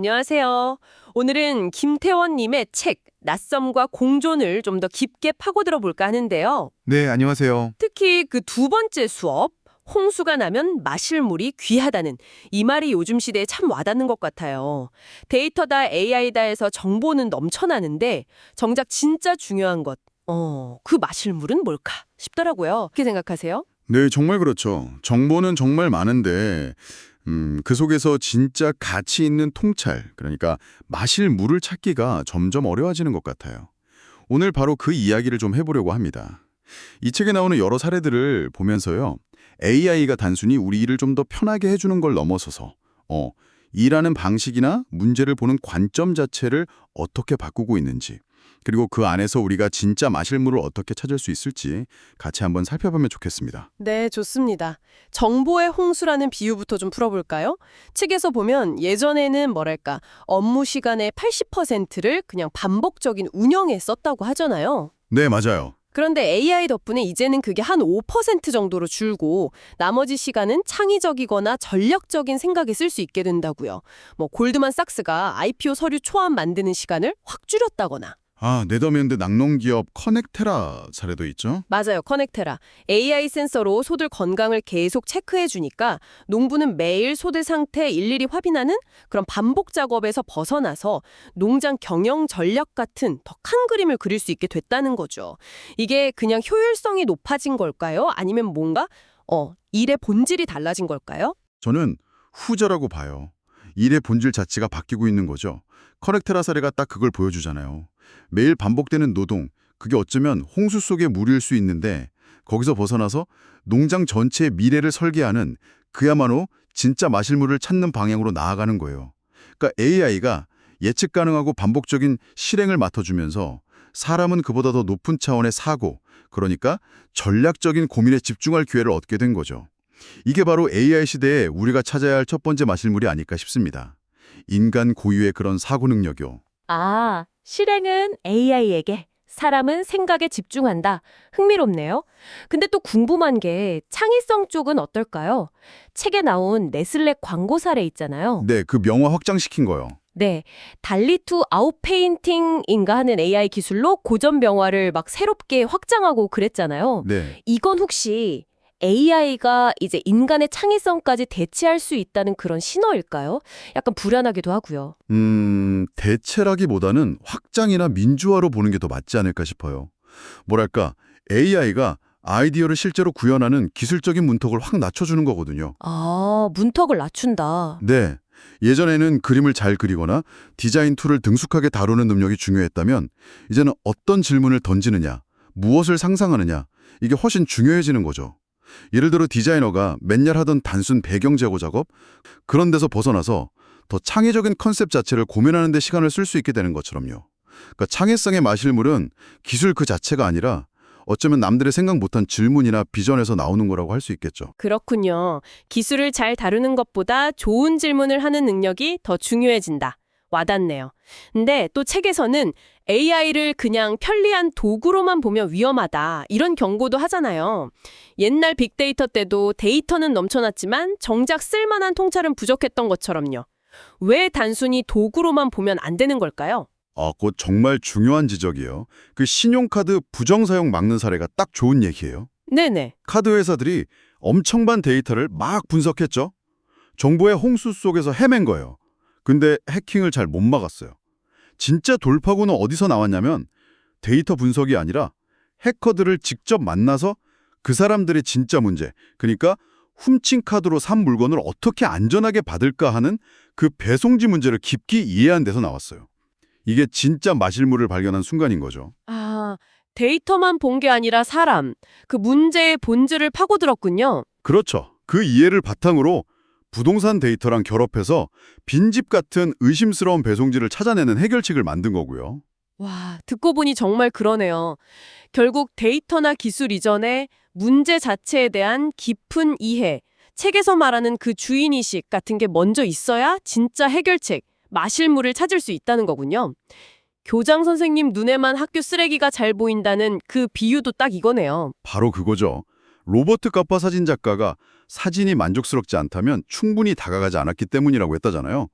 안녕하세요. 오늘은 김태원님의 책 낯섦과 공존을 좀 더 깊게 파고들어 볼까 하는데요. 네, 안녕하세요. 특히 그 두 번째 수업 홍수가 나면 마실 물이 귀하다는 이 말이 요즘 시대에 참 와닿는 것 같아요. 데이터다 AI다 해서 정보는 넘쳐나는데 정작 진짜 중요한 것, 어, 그 마실 물은 뭘까 싶더라고요. 어떻게 생각하세요? 네, 정말 그렇죠. 정보는 정말 많은데 음, 그 속에서 진짜 가치 있는 통찰, 그러니까 마실 물을 찾기가 점점 어려워지는 것 같아요. 오늘 바로 그 이야기를 좀 해보려고 합니다. 이 책에 나오는 여러 사례들을 보면서요. AI가 단순히 우리 일을 좀 더 편하게 해주는 걸 넘어서서 어, 일하는 방식이나 문제를 보는 관점 자체를 어떻게 바꾸고 있는지 그리고 그 안에서 우리가 진짜 마실 물을 어떻게 찾을 수 있을지 같이 한번 살펴보면 좋겠습니다. 네, 좋습니다. 정보의 홍수라는 비유부터 좀 풀어볼까요? 책에서 보면 예전에는 뭐랄까 업무 시간의 80%를 그냥 반복적인 운영에 썼다고 하잖아요. 네, 맞아요. 그런데 AI 덕분에 이제는 그게 한 5% 정도로 줄고 나머지 시간은 창의적이거나 전략적인 생각에 쓸 수 있게 된다고요. 뭐 골드만삭스가 IPO 서류 초안 만드는 시간을 확 줄였다거나 아, 네더랜드 낙농기업 커넥테라 사례도 있죠? 맞아요. 커넥테라. AI 센서로 소들 건강을 계속 체크해 주니까 농부는 매일 소들 상태 일일이 확인하는 그런 반복 작업에서 벗어나서 농장 경영 전략 같은 더 큰 그림을 그릴 수 있게 됐다는 거죠. 이게 그냥 효율성이 높아진 걸까요? 아니면 뭔가 어, 일의 본질이 달라진 걸까요? 저는 후자라고 봐요. 일의 본질 자체가 바뀌고 있는 거죠. 커넥테라 사례가 딱 그걸 보여주잖아요. 매일 반복되는 노동, 그게 어쩌면 홍수 속의 물일 수 있는데 거기서 벗어나서 농장 전체의 미래를 설계하는 그야말로 진짜 마실 물을 찾는 방향으로 나아가는 거예요. 그러니까 AI가 예측 가능하고 반복적인 실행을 맡아주면서 사람은 그보다 더 높은 차원의 사고, 그러니까 전략적인 고민에 집중할 기회를 얻게 된 거죠. 이게 바로 AI 시대에 우리가 찾아야 할 첫 번째 마실물이 아닐까 싶습니다. 인간 고유의 그런 사고 능력이요. 아, 실행은 AI에게, 사람은 생각에 집중한다. 흥미롭네요. 근데 또 궁금한 게 창의성 쪽은 어떨까요? 책에 나온 네슬레 광고 사례 있잖아요. 네, 그 명화 확장시킨 거요. 네, 달리투 아웃페인팅인가 하는 AI 기술로 고전 명화를 막 새롭게 확장하고 그랬잖아요. 네. 이건 혹시 AI가 이제 인간의 창의성까지 대체할 수 있다는 그런 신호일까요? 약간 불안하기도 하고요. 음, 대체라기보다는 확장이나 민주화로 보는 게 더 맞지 않을까 싶어요. 뭐랄까, AI가 아이디어를 실제로 구현하는 기술적인 문턱을 확 낮춰주는 거거든요. 아, 문턱을 낮춘다. 네. 예전에는 그림을 잘 그리거나 디자인 툴을 능숙하게 다루는 능력이 중요했다면 이제는 어떤 질문을 던지느냐, 무엇을 상상하느냐, 이게 훨씬 중요해지는 거죠. 예를 들어 디자이너가 맨날 하던 단순 배경 제거 작업, 그런 데서 벗어나서 더 창의적인 컨셉 자체를 고민하는 데 시간을 쓸 수 있게 되는 것처럼요. 그러니까 창의성의 마실물은 기술 그 자체가 아니라 어쩌면 남들의 생각 못한 질문이나 비전에서 나오는 거라고 할 수 있겠죠. 그렇군요. 기술을 잘 다루는 것보다 좋은 질문을 하는 능력이 더 중요해진다. 와닿네요. 근데 또 책에서는 AI를 그냥 편리한 도구로만 보면 위험하다. 이런 경고도 하잖아요. 옛날 빅데이터 때도 데이터는 넘쳐났지만 정작 쓸만한 통찰은 부족했던 것처럼요. 왜 단순히 도구로만 보면 안 되는 걸까요? 아, 그거 정말 중요한 지적이에요. 그 신용카드 부정 사용 막는 사례가 딱 좋은 얘기예요. 네네. 카드 회사들이 엄청 많은 데이터를 막 분석했죠. 정보의 홍수 속에서 헤맨 거예요. 근데 해킹을 잘 못 막았어요. 진짜 돌파구는 어디서 나왔냐면 데이터 분석이 아니라 해커들을 직접 만나서 그 사람들의 진짜 문제, 그러니까 훔친 카드로 산 물건을 어떻게 안전하게 받을까 하는 그 배송지 문제를 깊이 이해한 데서 나왔어요. 이게 진짜 마실물을 발견한 순간인 거죠. 아, 데이터만 본 게 아니라 사람, 그 문제의 본질을 파고들었군요. 그렇죠. 그 이해를 바탕으로 부동산 데이터랑 결합해서 빈집 같은 의심스러운 배송지를 찾아내는 해결책을 만든 거고요. 와, 듣고 보니 정말 그러네요. 결국 데이터나 기술 이전에 문제 자체에 대한 깊은 이해, 책에서 말하는 그 주인의식 같은 게 먼저 있어야 진짜 해결책, 마실 물을 찾을 수 있다는 거군요. 교장 선생님 눈에만 학교 쓰레기가 잘 보인다는 그 비유도 딱 이거네요. 바로 그거죠. 로버트 카파 사진 작가가 사진이 만족스럽지 않다면 충분히 다가가지 않았기 때문이라고 했다잖아요.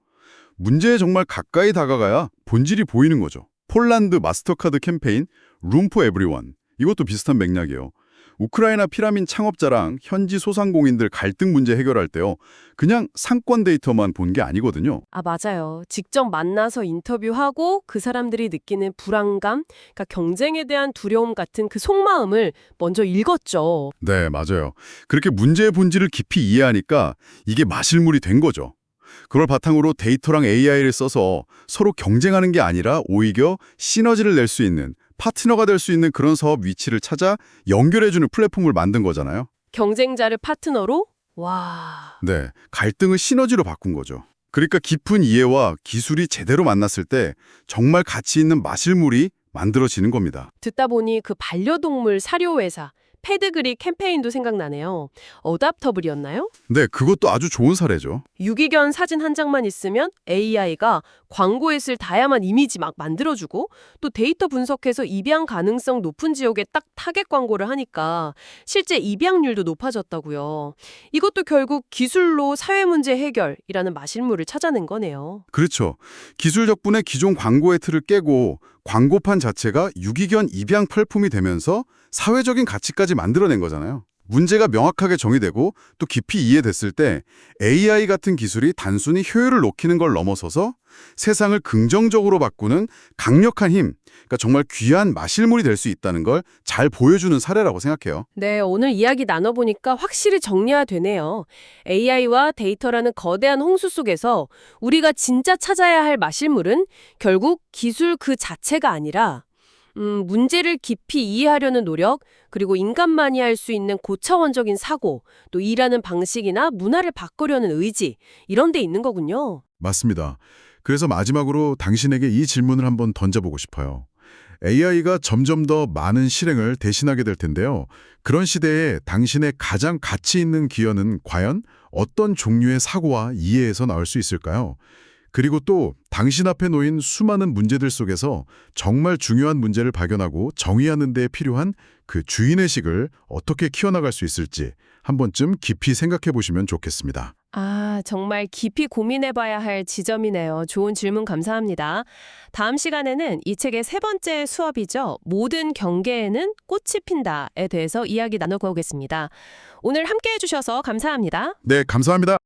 문제에 정말 가까이 다가가야 본질이 보이는 거죠. 폴란드 마스터카드 캠페인 룸포 에브리원 이것도 비슷한 맥락이에요. 우크라이나 피라민 창업자랑 현지 소상공인들 갈등 문제 해결할 때요. 그냥 상권 데이터만 본 게 아니거든요. 아, 맞아요. 직접 만나서 인터뷰하고 그 사람들이 느끼는 불안감, 그러니까 경쟁에 대한 두려움 같은 그 속마음을 먼저 읽었죠. 네, 맞아요. 그렇게 문제의 본질을 깊이 이해하니까 이게 마실물이 된 거죠. 그걸 바탕으로 데이터랑 AI를 써서 서로 경쟁하는 게 아니라 오히려 시너지를 낼 수 있는 파트너가 될 수 있는 그런 사업 위치를 찾아 연결해주는 플랫폼을 만든 거잖아요. 경쟁자를 파트너로? 와. 네, 갈등을 시너지로 바꾼 거죠. 그러니까 깊은 이해와 기술이 제대로 만났을 때 정말 가치 있는 마실물이 만들어지는 겁니다. 듣다 보니 그 반려동물 사료회사 패드그리 캠페인도 생각나네요. 어답터블이었나요? 네, 그것도 아주 좋은 사례죠. 유기견 사진 한 장만 있으면 AI가 광고에 쓸 다양한 이미지 막 만들어주고 또 데이터 분석해서 입양 가능성 높은 지역에 딱 타겟 광고를 하니까 실제 입양률도 높아졌다고요. 이것도 결국 기술로 사회 문제 해결이라는 마실물을 찾아낸 거네요. 그렇죠. 기술 덕분에 기존 광고의 틀을 깨고 광고판 자체가 유기견 입양 플랫폼이 되면서 사회적인 가치까지 만들어낸 거잖아요. 문제가 명확하게 정의되고 또 깊이 이해됐을 때 AI 같은 기술이 단순히 효율을 높이는 걸 넘어서서 세상을 긍정적으로 바꾸는 강력한 힘, 그러니까 정말 귀한 마실물이 될 수 있다는 걸 잘 보여주는 사례라고 생각해요. 네, 오늘 이야기 나눠보니까 확실히 정리가 되네요. AI와 데이터라는 거대한 홍수 속에서 우리가 진짜 찾아야 할 마실물은 결국 기술 그 자체가 아니라 음, 문제를 깊이 이해하려는 노력, 그리고 인간만이 할 수 있는 고차원적인 사고, 또 일하는 방식이나 문화를 바꾸려는 의지, 이런 데 있는 거군요. 맞습니다. 그래서 마지막으로 당신에게 이 질문을 한번 던져보고 싶어요. AI가 점점 더 많은 실행을 대신하게 될 텐데요. 그런 시대에 당신의 가장 가치 있는 기여는 과연 어떤 종류의 사고와 이해에서 나올 수 있을까요? 그리고 또 당신 앞에 놓인 수많은 문제들 속에서 정말 중요한 문제를 발견하고 정의하는 데 필요한 그 주인의식을 어떻게 키워나갈 수 있을지 한 번쯤 깊이 생각해 보시면 좋겠습니다. 아, 정말 깊이 고민해봐야 할 지점이네요. 좋은 질문 감사합니다. 다음 시간에는 이 책의 세 번째 수업이죠. 모든 경계에는 꽃이 핀다에 대해서 이야기 나눠보겠습니다. 오늘 함께 해주셔서 감사합니다. 네, 감사합니다.